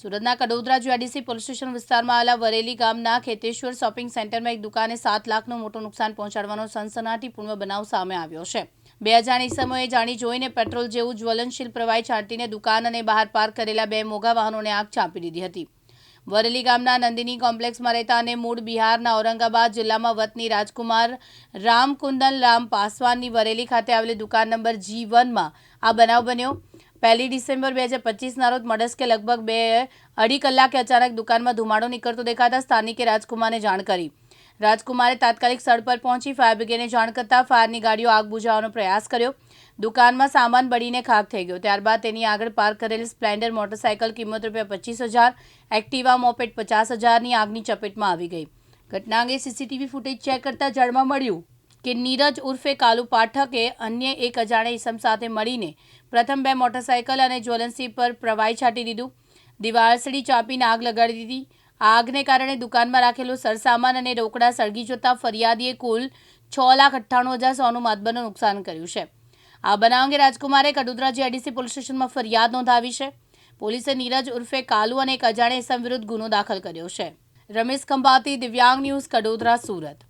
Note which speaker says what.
Speaker 1: સુરતના Kadodara GIDC police station વિસ્તારમાં આવેલા વરેલી ગામના ખેતેશ્વર શોપિંગ સેન્ટરમાં એક દુકાને સાત લાખનું મોટું નુકસાન પહોંચાડવાનો સનસનાટીપૂર્ણ બનાવ સામે આવ્યો છે. બે અજાણી સમયે જાણી જોઈને પેટ્રોલ જેવું જ્વલનશીલ પ્રવાહી છાંટીને દુકાન અને બહાર પાર્ક કરેલા બે મોઘા વાહનોને આગ ચાંપી દીધી હતી. વરેલી ગામના નંદિની કોમ્પ્લેક્સમાં રહેતા અને મૂળ બિહારના ઔરંગાબાદ જિલ્લામાં વતની રાજકુમાર રામકુંદન રામ પાસવાનની વરેલી ખાતે આવેલી દુકાન નંબર જી વનમાં આ બનાવ બન્યો. પહેલી ડિસેમ્બર બે હજાર પચીસના રોજ મડસ્કે લગભગ બે અઢી કલાકે અચાનક દુકાનમાં ધુમાડો નીકળતો દેખાતા સ્થાનિકે રાજકુમારને જાણ કરી. રાજકુમારે તાત્કાલિક સ્થળ પર પહોંચી ફાયર બ્રિગેડને જાણ કરતાં ફાયરની ગાડીઓ આગ બુઝાવવાનો પ્રયાસ કર્યો. દુકાનમાં સામાન બળીને ખાક થઈ ગયો. ત્યારબાદ તેની આગળ પાર્ક કરેલી સ્પ્લેન્ડર, મોટરસાયકલ કિંમત રૂપિયા પચીસ હજાર, એક્ટિવા મોપેટ પચાસ હજારની આગની ચપેટમાં આવી ગઈ. ઘટના અંગે સીસીટીવી ફૂટેજ ચેક કરતાં જાણવા મળ્યું. કે નીરજ ઉર્ફે કાલુ પાઠકે અન્ય એક અજાણે ઈસમ સાથે મળીને પ્રથમ બે મોટરસાયકલ અને જ્વલનસિંહ પર પ્રવાહી છાંટી દીધું. દિવાળસડી ચાપીને આગ લગાડી દીધી. આગને કારણે દુકાનમાં રાખેલો સરસામાન અને રોકડા સળગી જતા ફરિયાદીએ કુલ છ લાખ અઠ્ઠાણું હજાર સોનું માતબરનું નુકસાન કર્યું છે. આ બનાવ અંગે રાજકુમારે કડોદરા જીઆઈડીસી પોલીસ સ્ટેશનમાં ફરિયાદ નોંધાવી છે. પોલીસે નીરજ ઉર્ફે કાલુ અને એક અજાણે ઇસમ વિરુદ્ધ ગુનો દાખલ કર્યો છે. રમેશ ખંભાતી, દિવ્યાંગ ન્યૂઝ, કડોદરા, સુરત.